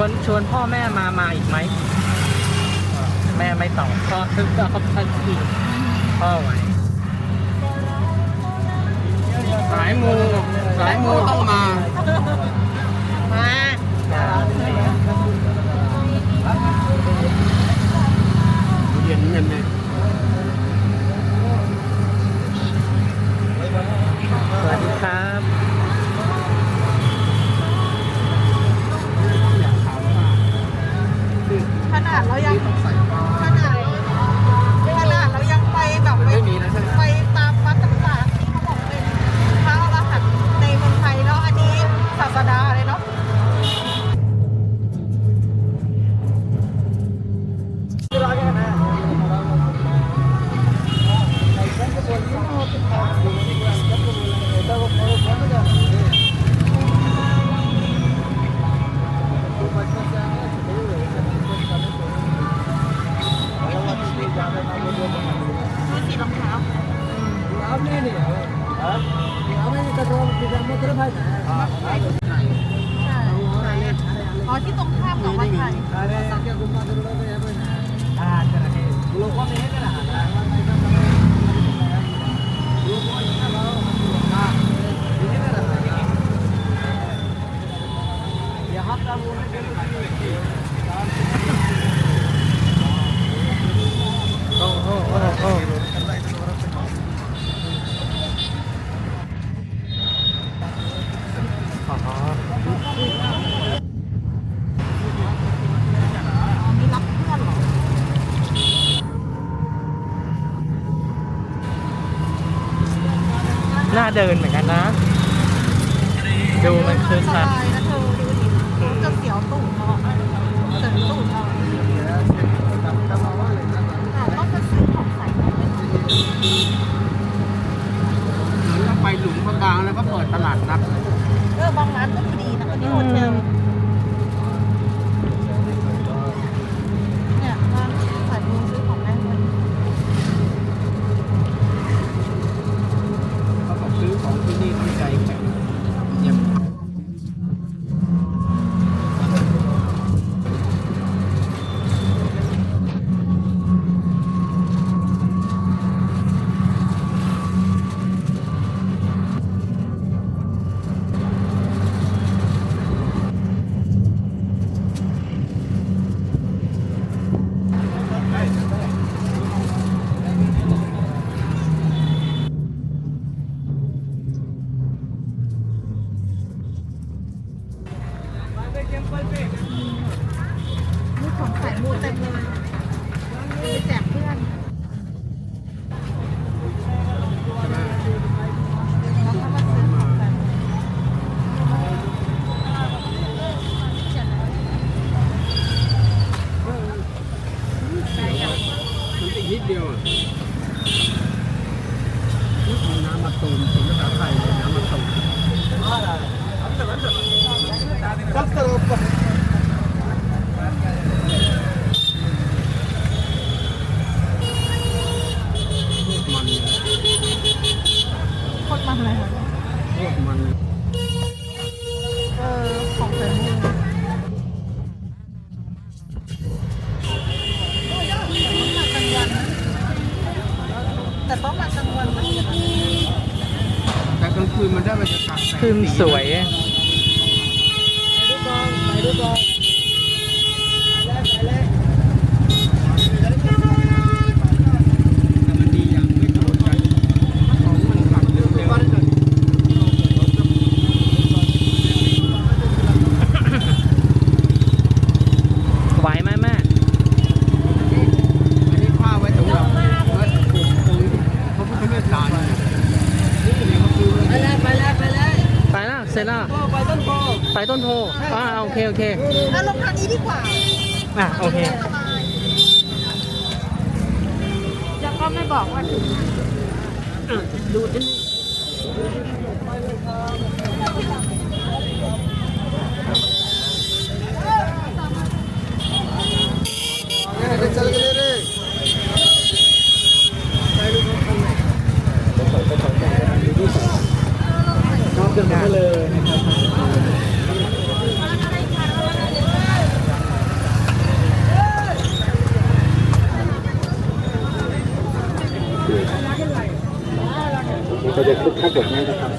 วนชวนพ่อแม่มามาอีกไหมแม่ไม่ตอบก็ทึกก็เขาทันทีพ่อไว้สายมูสายมูต้องมา มาเย็นเงินเลย ขนาดเรายังขนา มีสีรองเท้าใช่อ๋อที่ตรงข้ามกับวัดไทยโอ้โอ้โอ้โอ้อ๋อ อ๋อมีรับเพื่อนเหรอ น่า เดินเหมือนกันนะ ดูมันคือสคักบายนะเธอดูดิจะเสียวตูดเนาะเสียวตูดเราแต่ต้องจะซื้อของใส่ไหมเหมือนเราไปหลุมพระกลางแล้วก็เปิดตลาดนัดเออบางร้านก็ดูดีนะอันนี้โฮเทลเนี่ยร้านขายมือซื้อของได้เลย เขาบอกซื้อของที่นี่ต้องใจแข็งเยี่ยม มีของขายมูเต็มเลยไปแจกเพื่อน ใช่ไหม แล้วก็มาซื้อของกัน มันอีกนิดเดียวอะมีน้ำมาตูมเป็นภาษาไทยเลยน้ำมาตูมมัน โคตรมันเลยค่ะ พวก มันเออของใส่มูแต่ต้องมากลางวันนะแต่ต้องมากลางวันนะแต่กลางคืนมันได้บรรยากาศแสงขึ้นสวย แต่มันดีอย่างไม่โดนกันของมันกลับเร็ว ไหวไหมแม่ ๆอันนี้ผ้าไว้สำหรับไว้ปลูกองค์พระพุทธเมตตาเนี่ยนี่ก็คือ ไปแล้วไปแล้วไปแล้ว ไปแล้วเสร็จแล้ว ไปต้น โพไปต้นโพอ่าโอเคโอเคอะลงทางนี้ดีกว่าอะโอเคสบายแล้วก็ไม่บอกว่าถึงดูที่ชอบเดินมาเลยนะครับ ก็จะคึกคักแบบนี้นะครับ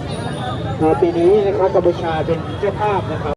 ปีนี้นะครับกัมพูชาเป็นเจ้าภาพนะครับ